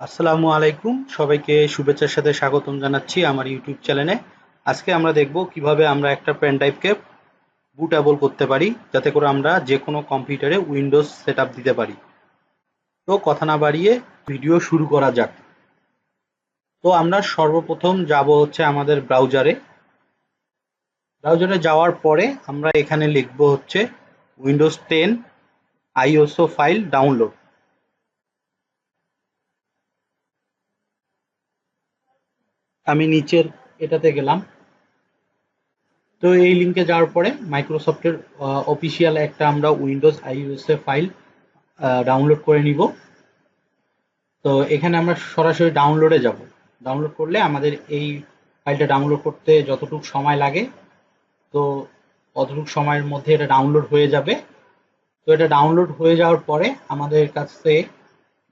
আসসালামু আলাইকুম। সবাইকে শুভেচ্ছার সাথে স্বাগতম জানাচ্ছি আমার ইউটিউব চ্যানেলে। আজকে আমরা দেখব কীভাবে আমরা একটা পেন ড্রাইভকে বুটেবল করতে পারি, যাতে করে আমরা যে কোনো কম্পিউটারে উইন্ডোজ সেট দিতে পারি। তো কথা না বাড়িয়ে ভিডিও শুরু করা যাক। তো আমরা সর্বপ্রথম যাব হচ্ছে আমাদের ব্রাউজারে ব্রাউজারে যাওয়ার পরে আমরা এখানে লিখব হচ্ছে Windows ten ISO file download আমি নিচের এটাতে গেলাম। তো এই লিঙ্কে যাওয়ার পরে মাইক্রোসফটের অফিসিয়াল একটা আমরা উইন্ডোজ আইওএসএ ফাইল ডাউনলোড করে নিব। তো এখানে আমরা সরাসরি ডাউনলোডে যাব। ডাউনলোড করলে আমাদের এই ফাইলটা ডাউনলোড করতে যতটুকু সময় লাগে, তো অতটুকু সময়ের মধ্যে এটা ডাউনলোড হয়ে যাবে। তো এটা ডাউনলোড হয়ে যাওয়ার পরে আমাদের কাছে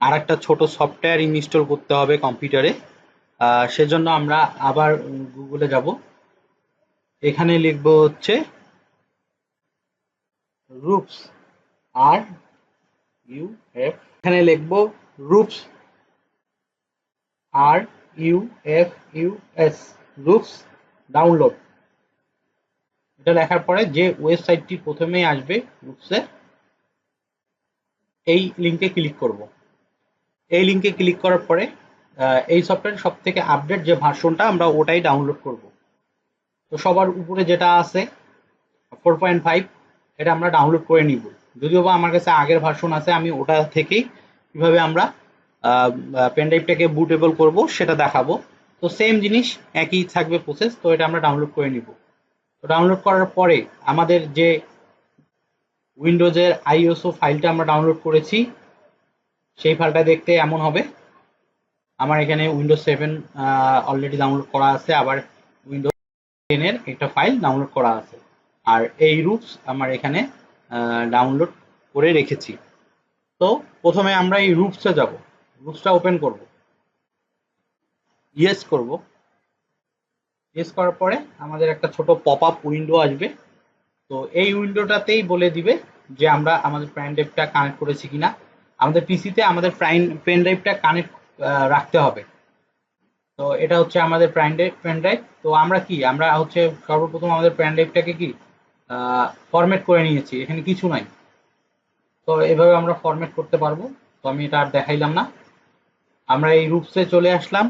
আর একটা ছোট সফটওয়্যার ইনস্টল করতে হবে কম্পিউটারে সেজন্য আমরা আবার গুগলে যাব। এখানে লিখব হচ্ছে, রুপস, আর, ইউ, এফ। এখানে লিখব, Rufus, R, U, F, U, S. Rufus, download. এটা লেখার পরে যে ওয়েবসাইটটি প্রথমেই আসবে রুপসের এই লিঙ্কে ক্লিক করব। এই লিঙ্কে ক্লিক করার পরে এই সফটওয়্যার সব থেকে আপডেট যে ভার্সনটা আমরা ওটাই ডাউনলোড করব। তো সবার উপরে যেটা আছে ফোর পয়েন্ট ফাইভ এটা আমরা ডাউনলোড করে নিব। যদিও বা আমার কাছে আগের ভার্সন আছে, আমি ওটা থেকেই কীভাবে আমরা পেনড্রাইভটাকে বুটেবল করব সেটা দেখাবো। তো সেম জিনিস, একই থাকবে প্রসেস তো এটা আমরা ডাউনলোড করে নিব। তো ডাউনলোড করার পরে আমাদের যে উইন্ডোজের আইওসও ফাইলটা আমরা ডাউনলোড করেছি, সেই ফাইলটা দেখতে এমন হবে। আমার এখানে উইন্ডোজ সেভেন অলরেডি ডাউনলোড করা আছে, আবার উইন্ডোজ টেনের একটা ফাইল ডাউনলোড করা আছে। আর এই রুটস আমার এখানে ডাউনলোড করে রেখেছি। তো প্রথমে আমরা এই রুটসে যাব। রুটসটা ওপেন করব। ইয়েস করব। ইয়েস করার পরে আমাদের একটা ছোট পপ আপ উইন্ডো আসবে। তো এই উইন্ডোটাতেই বলে দিবে যে আমরা আমাদের প্যান ড্রাইভটা কানেক্ট করেছি কিনা। আমাদের পিসিতে আমাদের প্রাইম পেন ড্রাইভটা কানেক্ট রাখতে হবে। তো এটা হচ্ছে আমাদের প্যান ড্রাইভ ড্রাইভ। তো আমরা কি? আমরা হচ্ছে সর্বপ্রথম আমাদের প্যান ড্রাইভটাকে কি? ফরম্যাট করে নিয়েছি। এখানে কিছু নাই। তো এভাবে আমরা ফরম্যাট করতে পারব। তো আমি এটা আর দেখাইলাম না। আমরা এই রুপসে চলে আসলাম।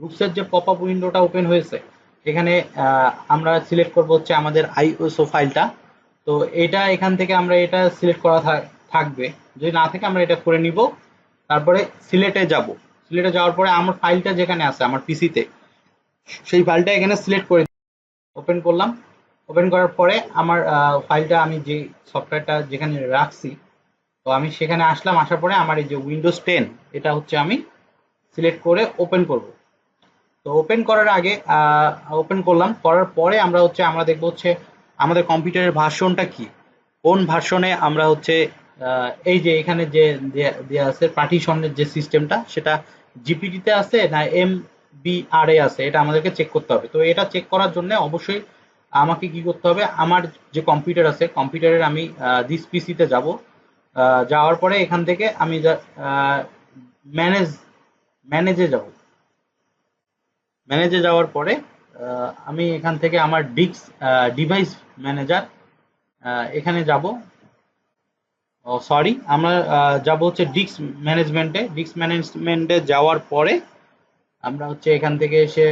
রুপসের যে পপ আপ উইন্ডোটা ওপেন হয়েছে, এখানে আমরা সিলেক্ট করব হচ্ছে আমাদের আইওএসও ফাইলটা তো এটা এখান থেকে আমরা এটা সিলেক্ট করা থাকবে। যদি না থাকে আমরা এটা করে নিব। তারপরে সিলেটে যাব। সিলেটে যাওয়ার পরে আমার ফাইলটা যেখানে আছে, আমার পিসিতে সেই ফাইলটা এখানে সিলেক্ট করে ওপেন করলাম। ওপেন করার পরে আমার ফাইলটা আমি যে সফটওয়্যারটা যেখানে রাখছি, তো আমি সেখানে আসলাম, আসার পরে আমার এই যে উইন্ডোজ টেন এটা হচ্ছে আমি সিলেক্ট করে ওপেন করব। তো ওপেন করার আগে ওপেন করলাম, করার পরে আমরা হচ্ছে, আমরা দেখব হচ্ছে আমাদের কম্পিউটারের ভার্সনটা কি। কোন ভার্সনে আমরা হচ্ছে এই যে এখানে যে দেওয়া আছে পার্টিশনের যে সিস্টেমটা, সেটা জিপিটিতে আছে না এম বিআর এ আছে? এটা আমাদেরকে চেক করতে হবে। তো এটা চেক করার জন্য অবশ্যই আমাকে কি করতে হবে? আমার যে কম্পিউটার আছে কম্পিউটারের আমি দিস পিসিতে যাব। যাওয়ার পরে এখান থেকে আমি ম্যানেজ ম্যানেজে যাব। ম্যানেজে যাওয়ার পরে আমি এখান থেকে আমার ডিক্স ডিভাইস ম্যানেজার এখানে যাব। সরি আমরা যাব হচ্ছে ডিক্স ম্যানেজমেন্টে। ডিক্স ম্যানেজমেন্টে যাওয়ার পরে আমরা হচ্ছে এখান থেকে এসে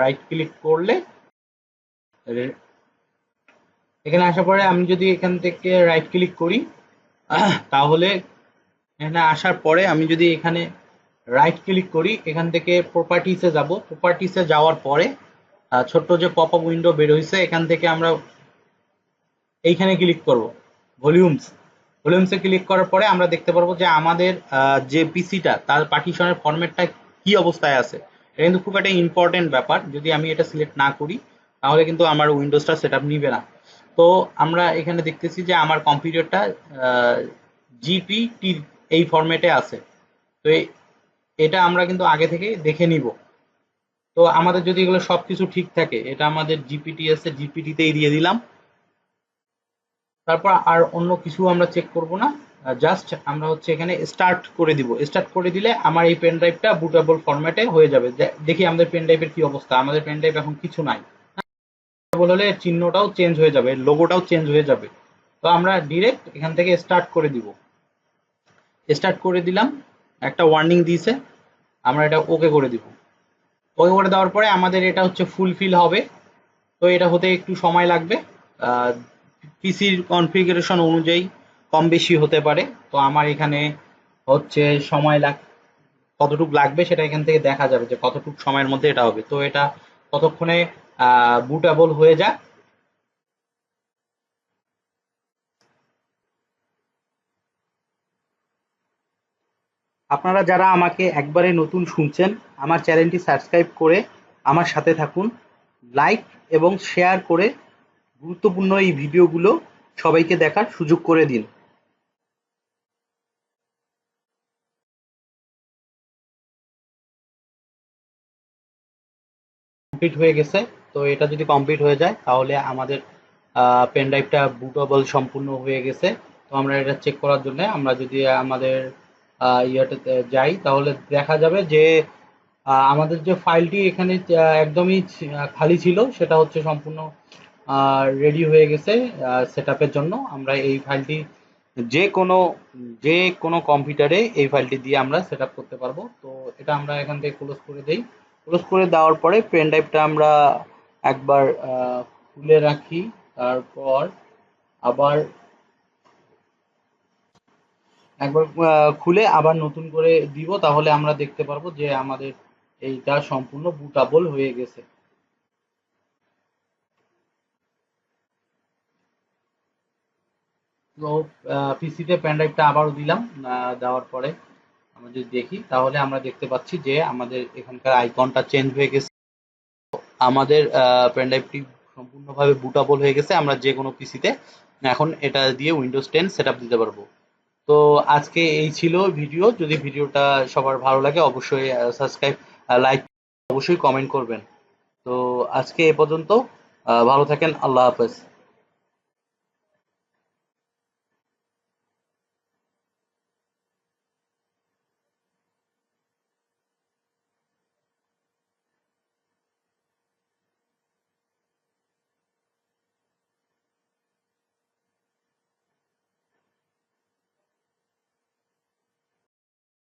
রাইট ক্লিক করলে এখানে আসার পরে আমি যদি এখান থেকে রাইট ক্লিক করি, তাহলে এখানে আসার পরে আমি যদি এখানে রাইট ক্লিক করি, এখান থেকে প্রপার্টিসে যাব। প্রপার্টিসে যাওয়ার পরে ছোট্ট যে পপ আপ উইন্ডো বের হয়েছে এখান থেকে আমরা এইখানে ক্লিক করব। ভলিউমস ভলিউমসে ক্লিক করার পরে আমরা দেখতে পারব যে আমাদের যে পিসিটা, তার পার্টিশনের ফরম্যাটটা কি অবস্থায় আছে। এটা কিন্তু খুব একটা ইম্পর্টেন্ট ব্যাপার। যদি আমি এটা সিলেক্ট না করি, তাহলে কিন্তু আমার উইন্ডোজটা সেট আপ নিবে না। তো আমরা এখানে দেখতেছি যে আমার কম্পিউটারটা জিপিটি এই ফরম্যাটে আছে। তো এটা আমরা কিন্তু আগে থেকে দেখে নিব। তো আমাদের যদি এগুলো সব কিছু ঠিক থাকে, এটা আমাদের জিপিটি আছে জিপিটিতেই দিয়ে দিলাম। তারপর আর অন্য কিছু আমরা চেক করব না। জাস্ট আমরা হচ্ছে এখানে স্টার্ট করে দিব। স্টার্ট করে দিলে আমার এই পেন ড্রাইভটা বুটেবল ফরম্যাটে হয়ে যাবে। দেখি আমাদের পেন ড্রাইভের কি অবস্থা। আমাদের পেন ড্রাইভ এখন কিছু নাই। হলে চিহ্নটাও চেঞ্জ হয়ে যাবে লোগোটাও চেঞ্জ হয়ে যাবে। তো আমরা ডিরেক্ট এখান থেকে স্টার্ট করে দিব। স্টার্ট করে দিলাম। একটা ওয়ার্নিং দিয়েছে। আমরা এটা ওকে করে দিব। ওকে করে দেওয়ার পরে আমাদের এটা হচ্ছে ফুলফিল হবে। তো এটা হতে একটু সময় লাগবে। পিসির কনফিগারেশন অনুযায়ী কম বেশি হতে পারে। তো আমার এখানে হচ্ছে সময় লাগ, কতটুকু লাগবে সেটা এখান থেকে দেখা যাবে যে কতটুকু সময়ের মধ্যে এটা হবে। তো এটা ততক্ষণে বুটেবল হয়ে যাক। আপনারা যারা আমাকে একবারে নতুন শুনছেন, আমার চ্যানেলটি সাবস্ক্রাইব করে আমার সাথে থাকুন। লাইক এবং শেয়ার করে গুরুত্বপূর্ণ এই ভিডিওগুলো সবাইকে দেখার সুযোগ করে দিন। কমপ্লিট হয়ে গেছে। তো এটা যদি কমপ্লিট হয়ে যায়, তাহলে আমাদের পেন ড্রাইভটা বুটেবল সম্পূর্ণ হয়ে গেছে। তো আমরা এটা চেক করার জন্য আমরা যদি আমাদের ইয়েটাতে যাই, তাহলে দেখা যাবে যে আমাদের যে ফাইলটি এখানে একদমই খালি ছিল, সেটা হচ্ছে সম্পূর্ণ রেডি হয়ে গেছে সেট জন্য। আমরা এই ফাইলটি যে কোনো যে কোনো কম্পিউটারে এই ফাইলটি দিয়ে আমরা সেট করতে পারব। তো এটা আমরা এখান থেকে ক্লোজ করে দেই। ক্লোজ করে দেওয়ার পরে পেন ড্রাইভটা আমরা একবার খুলে রাখি। তারপর আবার একবার খুলে আবার নতুন করে দিব, তাহলে আমরা দেখতে পারব যে আমাদের এইটা সম্পূর্ণ বুটাবল হয়ে গেছে। তো পিসিতে পেন ড্রাইভটা আবারও দিলাম দেওয়ার পরে আমরা যদি দেখি, তাহলে আমরা দেখতে পাচ্ছি যে আমাদের এখানকার আইকনটা চেঞ্জ হয়ে গেছে। আমাদের পেন ড্রাইভটি সম্পূর্ণভাবে বুটাবল হয়ে গেছে। আমরা যে কোনো পিসিতে এখন এটা দিয়ে উইন্ডোজ টেন সেট দিতে পারব। তো, আজকে এই ছিল ভিডিও। যদি ভিডিওটা সবার ভালো লাগে, অবশ্যই সাবস্ক্রাইব লাইক অবশ্যই কমেন্ট করবেন। তো, আজকে এ পর্যন্ত ভালো থাকেন। আল্লাহ হাফেজ।